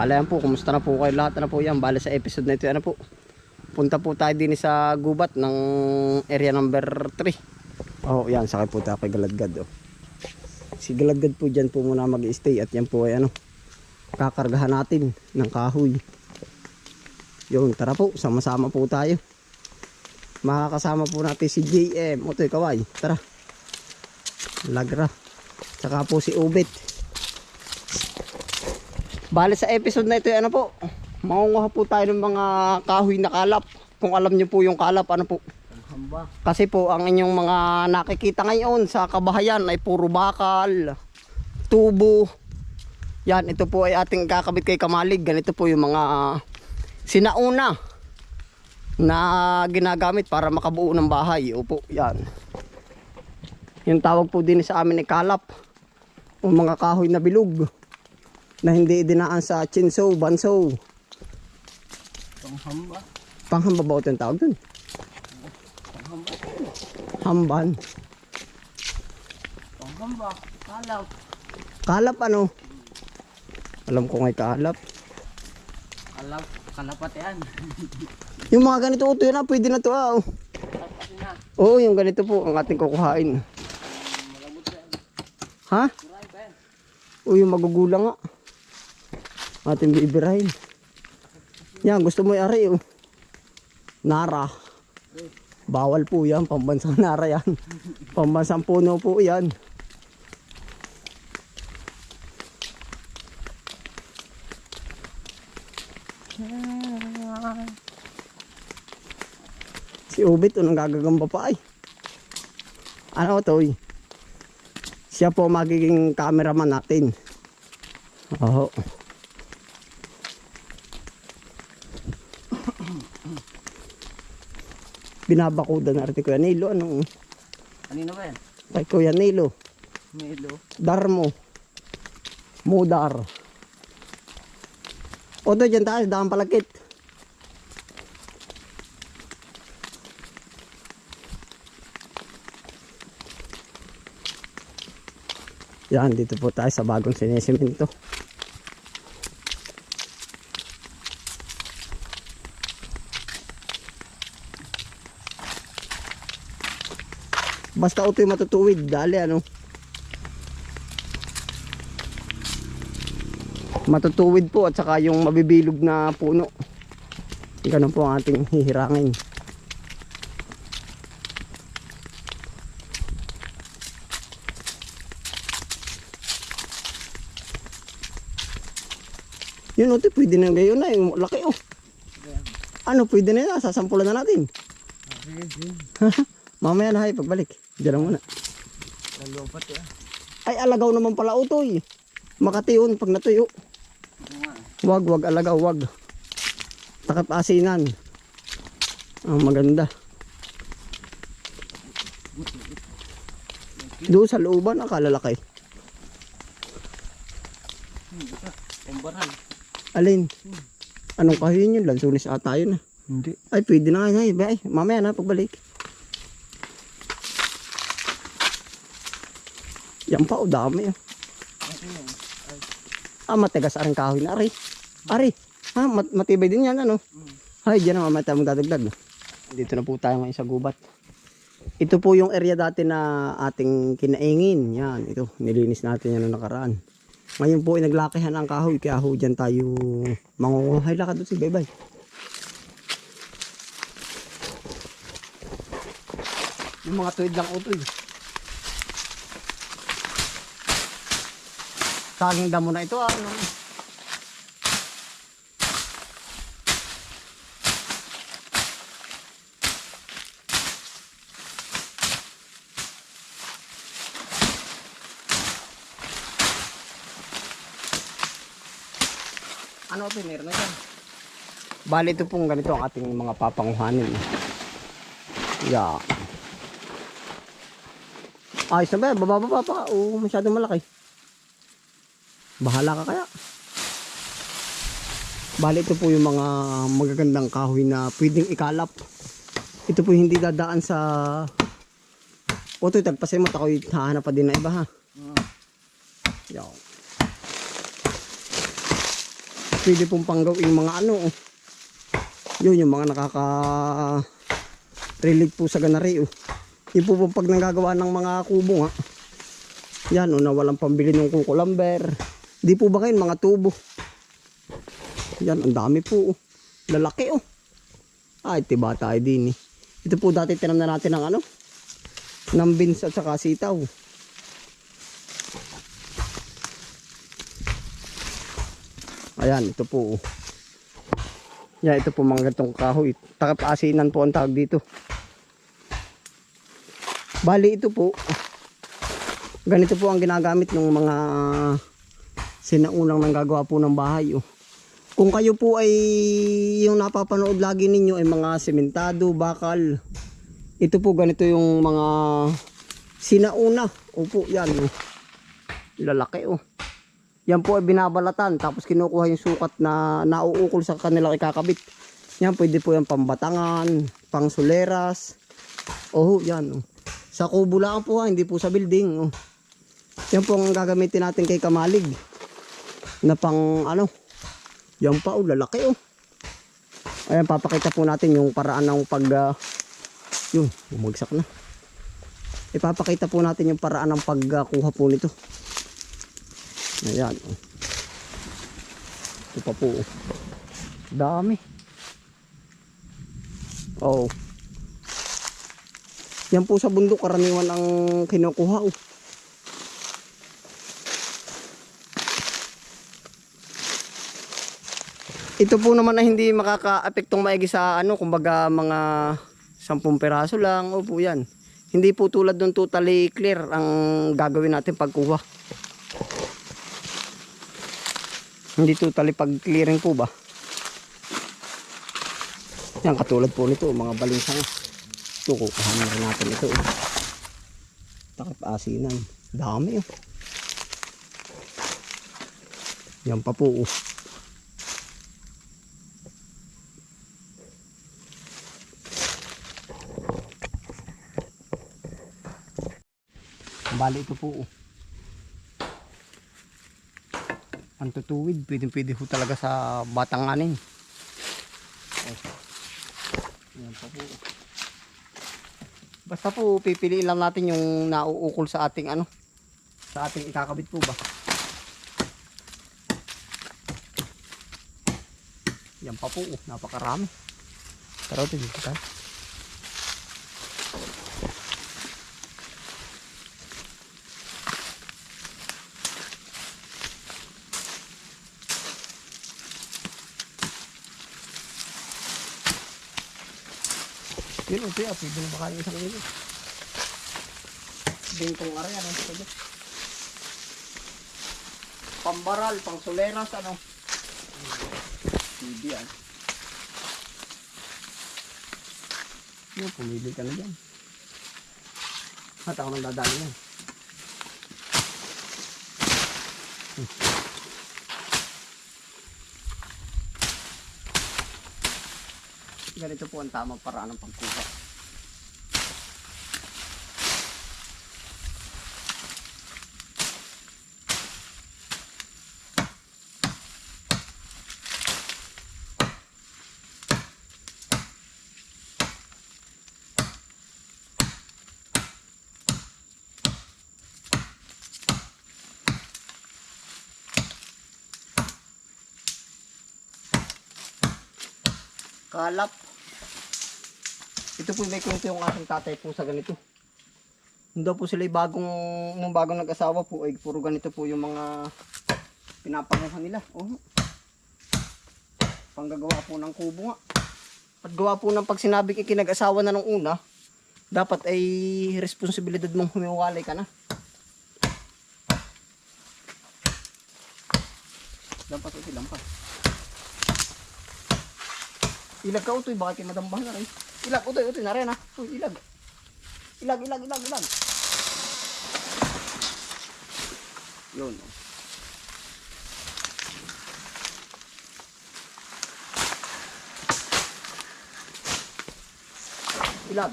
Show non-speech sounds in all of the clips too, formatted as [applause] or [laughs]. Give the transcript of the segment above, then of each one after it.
Bale yan po, kumusta na po kayo lahat na po yan. Bale sa episode na ito, ano po. Punta po tayo din sa gubat ng area number 3. Oh, yan, sakay po tayo kay Galadgad. Oh. Si Galadgad po dyan po muna mag-stay at yan po ay ano, kakargahan natin ng kahoy. Yun, tara po, sama-sama po tayo. Makakasama po natin si JM. Otoy Kaway, tara. Lagra. Tsaka po si Ubit. Bale sa episode na ito, ano po, mangunguha po tayo ng mga kahoy na kalap. Kung alam niyo po yung kalap, ano po. Kasi po, ang inyong mga nakikita ngayon sa kabahayan ay puro bakal, tubo. Yan, ito po ay ating kakabit kay Kamalig. Ganito po yung mga sinauna na ginagamit para makabuo ng bahay. Opo, yan. Yung tawag po din sa amin ay kalap. O mga kahoy na bilog na hindi dinaan sa chinso, banso. Panghamba. Panghamba ba ito yung tawag dun? Panghamba. Hamban. Panghamba. Kalaw. Kalap ano? Alam ko ngay kalap. Kalaw. Kalapat yan. [laughs] Yung mga ganito ito yun ah, pwede na to ah. oh. Na. Oo, yung ganito po ang ating kukuhain. Ha? O yung magugulang nga. Ating bibirahin. Yan, gusto mo i-ari oh. Nara. Bawal po yan, pambansang nara yan. [laughs] Pambansang puno po yan. Si Ubit, unang gagagamba pa ay. Ano to eh? Siya po magiging cameraman natin. Oo. Binabakuda na rin Kuya Nilo. Ano? Kanino ba yan? Kay Kuya Nilo. Milo. Darmo. Mudar. O doon dyan tayo, daan palagkit. Yan, dito po tayo sa bagong sinisimento. Basta ito yung matutuwid, dali ano. Matutuwid po at saka yung mabibilog na puno. Ganun po ang ating hihirangin. Yun ito, pwede na gayon na. Yung laki oh. Ano, pwede na yan. Sasampulan na natin. Sige, sige. [laughs] Mamaya na hay, pagbalik. Diyan lang muna. Lalopat yan. Ay, alagaw naman pala utoy. Makatiyon pag natuyo. Wag, wag alagaw, wag. Takip asinan. Ang maganda. Doon sa looban, ang kalalaki. Pambaral. Alin? Anong kahoy yun? Lansunis ata yun. ah. Hindi. Ay, pwede na nga. Ay, ay, mamaya na, pagbalik. Yan pa, o dami. ah. Ah, matigas aring kahoy na, ari. Ari, ha, mat matibay din yan, ano? Ay, dyan na, mamaya tayo magdadagdag. Dito na po tayo ngayon sa gubat. Ito po yung area dati na ating kinaingin. Yan, ito, nilinis natin yan noong nakaraan. Ngayon po, ay naglakihan ang kahoy, kaya ho, dyan tayo mangunguhay. Lakad doon si Bebay. Yung mga tuwid lang utoy. Saging damo na ito ah. Ano? Ano ito? Meron na dyan. Bali ito pong ganito ang ating mga papanguhanin. Yeah. Ayos na ba? yan? Baba baba pa. Oo, masyadong malaki. Bahala ka kaya. Bali ito po yung mga magagandang kahoy na pwedeng ikalap. Ito po hindi dadaan sa... O ito, tagpasin mo. Ako'y hahanap pa din na iba ha. Ah. Yan. pwede pong panggawing mga ano. oh. Yun yung mga nakaka relate po sa ganari. Oh. Yung po pong pag nagagawa ng mga kubo nga. Yan, oh, na walang pambili ng kuko lumber. Di po ba kayo mga tubo? Yan, ang dami po. Oh. Lalaki oh. Ay, tiba tayo din eh. Ito po dati tinam na natin ng ano? Ng beans at saka sitaw. Ayan, ito po. oh. Yan, ito po mga ganitong kahoy. Takap asinan po ang tawag dito. Bali ito po. Ganito po ang ginagamit ng mga sinaunang nanggagawa po ng bahay. Oh. Kung kayo po ay yung napapanood lagi ninyo ay mga sementado, bakal. Ito po ganito yung mga sinauna. Opo, yan. Oh. Lalaki oh. Yan po ay binabalatan tapos kinukuha yung sukat na nauukol sa kanila ikakabit. Yan pwede po yung pambatangan, pang suleras. Oh, yan. Oh. Sa kubo lang po ha, hindi po sa building. Oh. Yan po ang gagamitin natin kay Kamalig. Na pang ano. Yan pa oh, lalaki oh. Ayan, papakita po natin yung paraan ng pag... ah, yun, bumagsak na. Ipapakita po natin yung paraan ng pagkuha po nito. Ayan. oh. Ito pa po. oh. Dami. Oh. Yan po sa bundok karaniwan ang kinukuha. Oh. Ito po naman ay hindi makaka-apektong maigi sa ano, kumbaga mga 10 peraso lang. Opo yan. Hindi po tulad ng totally clear ang gagawin natin pagkuha. Hindi totally pag clearing po ba? Yan katulad po nito, mga balinsang. Ito, kukuha na rin natin ito. oh. Takip asinan. Dami oh. Yan pa po oh. Bali ito po oh. Ang tutuwid, pwede pwede ho talaga sa batanganin. Oh. Yan pa po. Basta po pipiliin lang natin yung nauukol sa ating ano, sa ating ikakabit po ba. Yan pa po, oh, napakarami. Pero ito dito tayo. Yun, ito yan. Pwede na ba kayo isang ilo? Bintong area, ano pwede? Pambaral, pang soleras, ano? Pwede yan. Yun, pumili ka na dyan. At ako nang dadali yan. Ganito po ang tamang paraan ng pagkuha. Kalap. Ito po may kwento yung aking tatay po sa ganito. Nung daw po sila bagong, nung bagong nag-asawa po, ay puro ganito po yung mga pinapanguha nila. Oh. Panggagawa po ng kubo nga. At gawa po ng pag sinabi kay kinag-asawa na nung una, dapat ay responsibilidad mong humiwalay ka na. Lampas ito, lampas. Ilag ka utoy, baka kinadambahan na rin. Ilag, utoy, utoy, na rin ha. Uy, ilag. Ilag, ilag, ilag, ilag. Yun. oh. Ilag.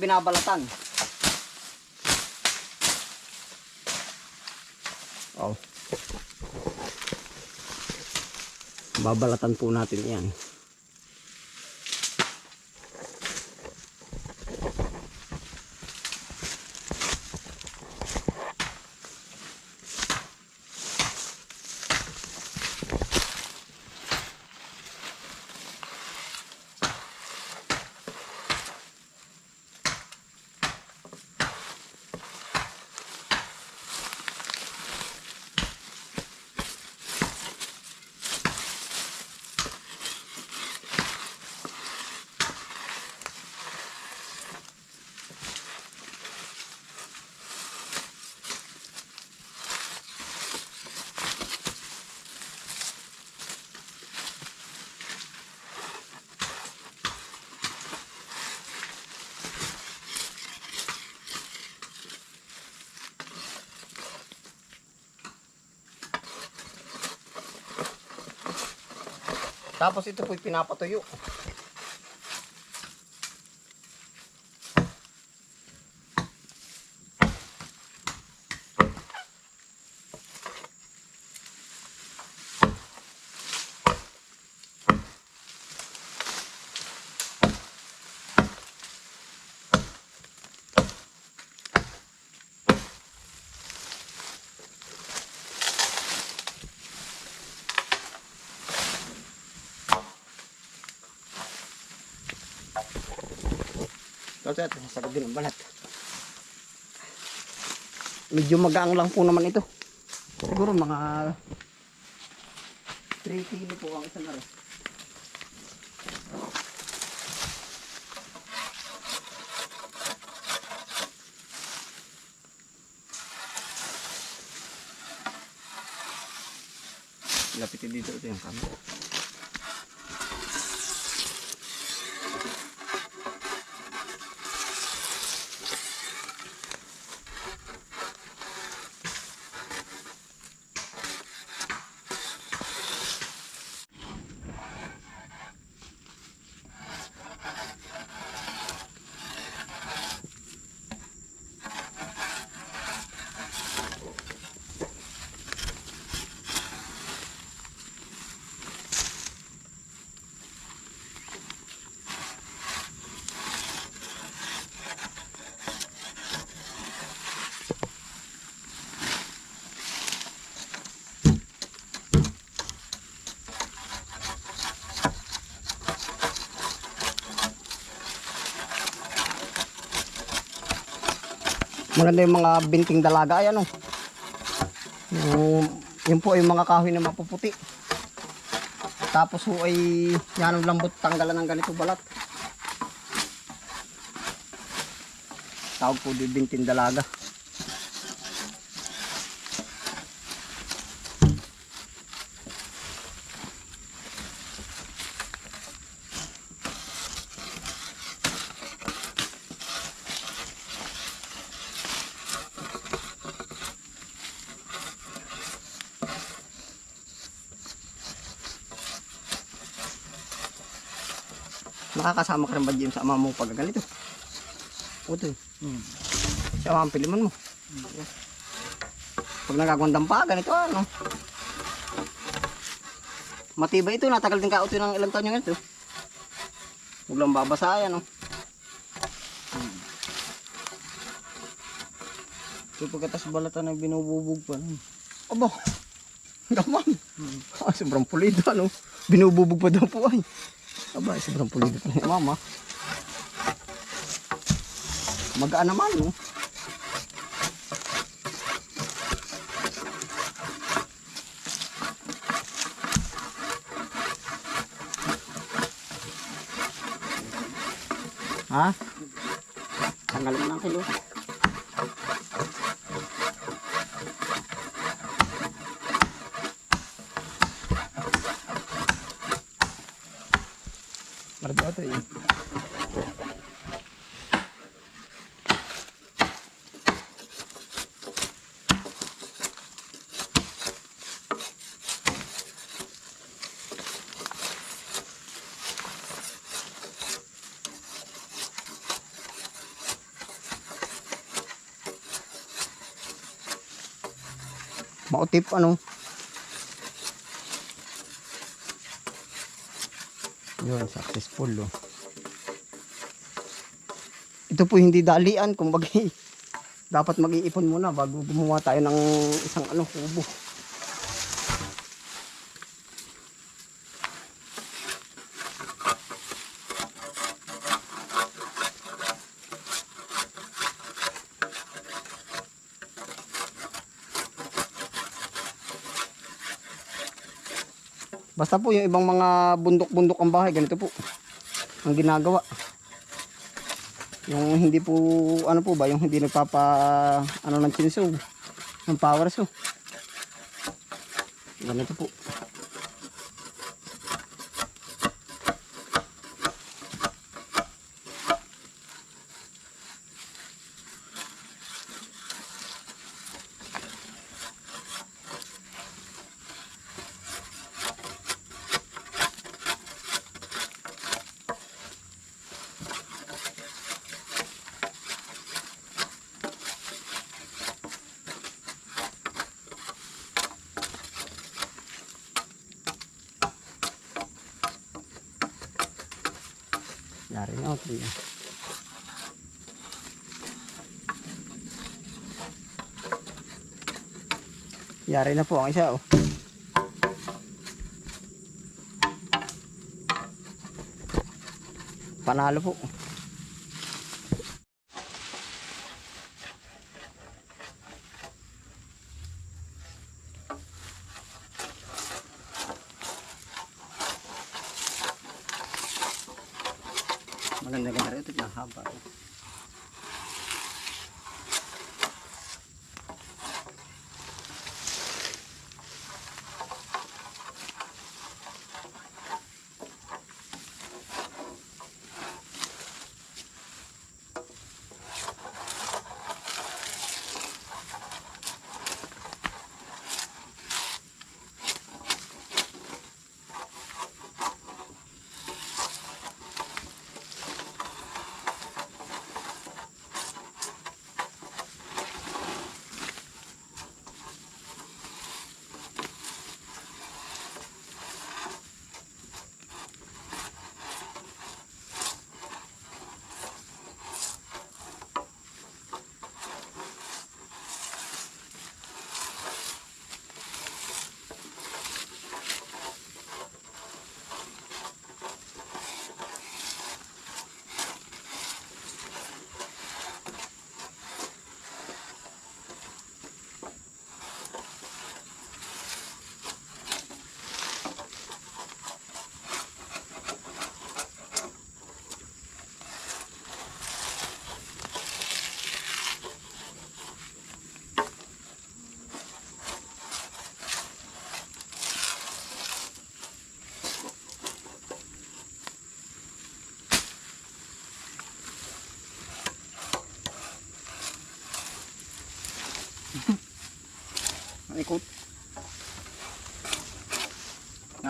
Binabalatan. Oh. Babalatan po natin yan. Tapos ito po'y pinapatuyo. Ito, sagad din ang balat. Medyo magaang lang po naman ito. Siguro mga 3 kilo po ang isang araw. Lapitin dito ito yung camera. Maganda yung mga binting dalaga ay ano. Yung, yun po yung mga kahoy na mapuputi. Tapos ho ay yan ang lambot tanggalan ng ganito balat. Tawag po di binting dalaga. Nakakasama ka rin ba James sa ama mo pag ganito? Uto. Hmm. Siya ang piliman mo. Pag nagagawandang pa, ganito ano. Matibay ito, natagal din ka ito ng ilang taon yung ito. Huwag lang babasayan, no? So pagkatas balatan ay binububog pa. nun. Aba, [laughs] gaman. Ah, sobrang pulido, ano? Binububog pa daw po ay. Aba, sobrang pulido pa ni mama. Magaan naman, no? Ha? Tanggalin mo ng kilo. dito eh. Mautip ano? Yun, successful oh. Ito po hindi dalian, kumbaga dapat mag-iipon muna bago gumawa tayo ng isang ano, kubo. Basta po yung ibang mga bundok-bundok ang bahay, ganito po ang ginagawa. Yung hindi po, ano po ba, yung hindi nagpapa, ano ng chinsaw, ng power saw. Ganito po. Yari na, okay. Yari na po ang isa, oh. Panalo po.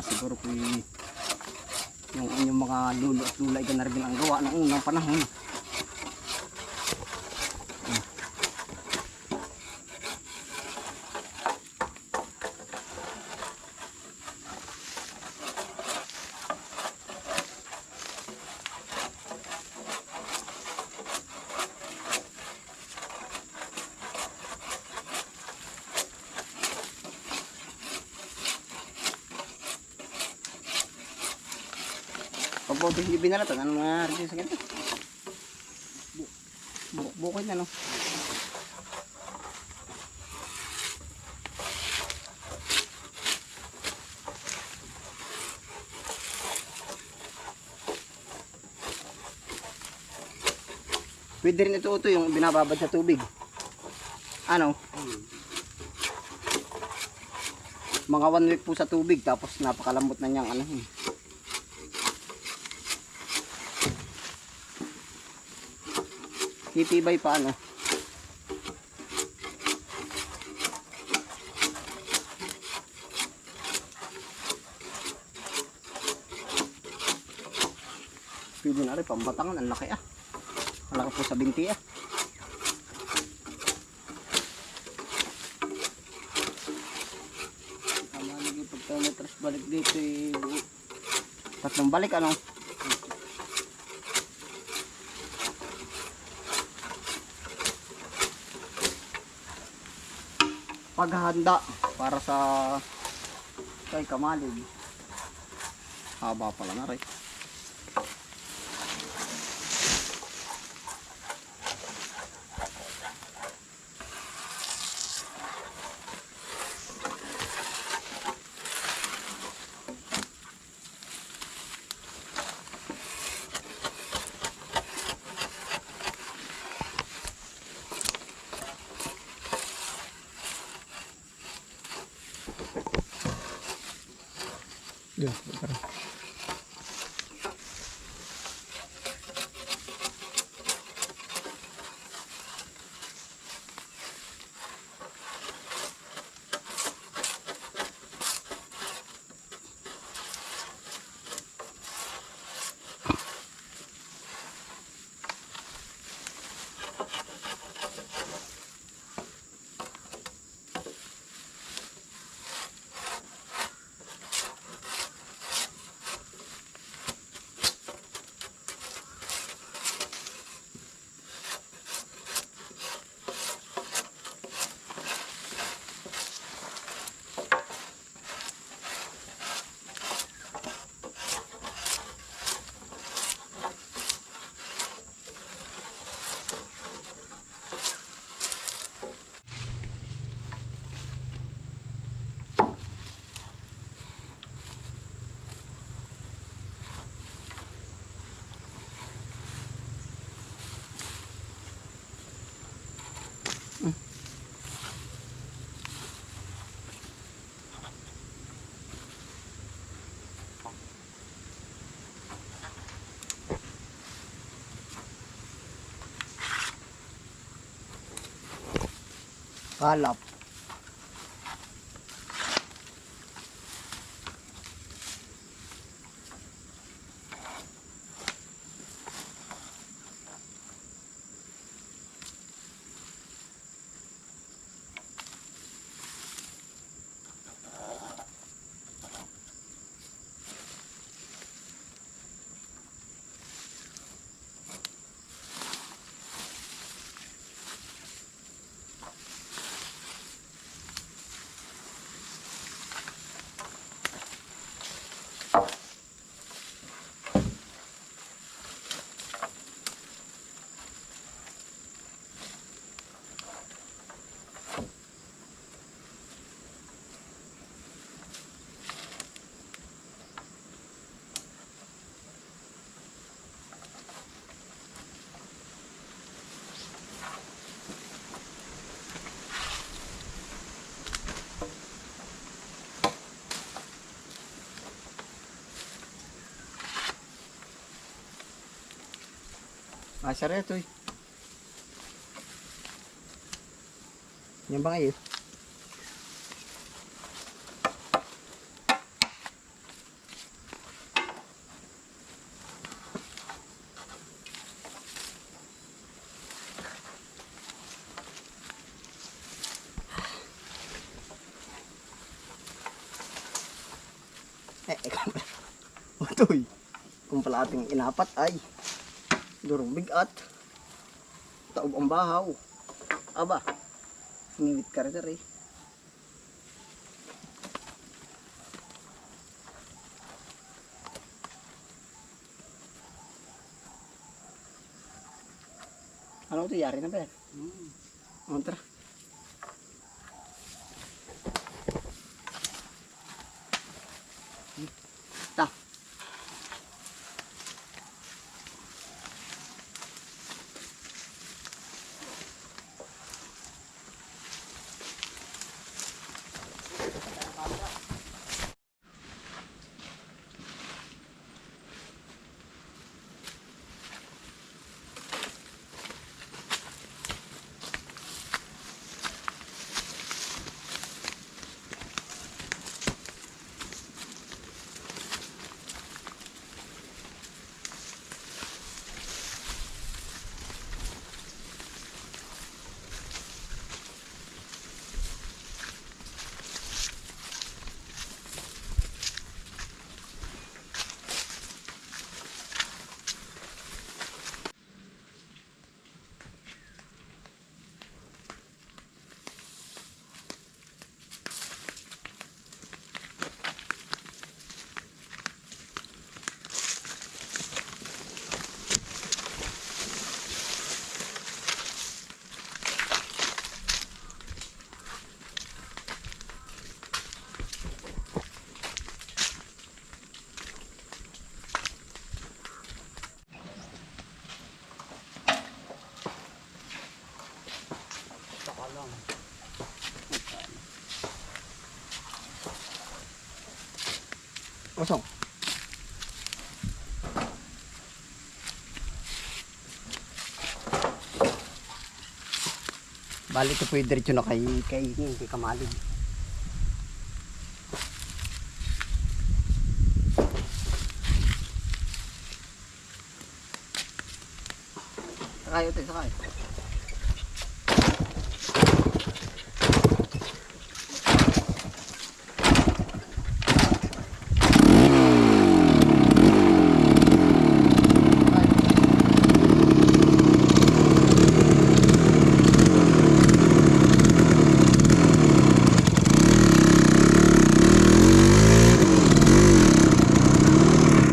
Siguro po yung yung mga lulo at lula ay na rin ang gawa ng unang panahon. Pag po hindi binalatan, ano nangyari sa ganito? Bu- bu- bukid na no? Pwede rin ito ito yung binababad sa tubig. Ano? Mga one week po sa tubig tapos napakalambot na niyang ano. eh. Titibay pa ano. Pwede na rin, pambatangan, ang laki ah. Ang laki po sa binti ah. balik dito eh. Tatlong balik ano? Paghahanda para sa kay kamalig. Haba pala na rin. Yun, tara. Kalap. Ah, sareto eh. Yan ba ngayon? Eh, ikaw? Utoy. [laughs] Kung ating inapat ay durong bigat. Taob ang bahaw. Aba, ngingit ka rin rin. Ano ito, yari na ba yan? Hmm. tara. Kosong. Bali ito po yung diretso na kay, kay, kay Kamalig. Sakay ito, sakay.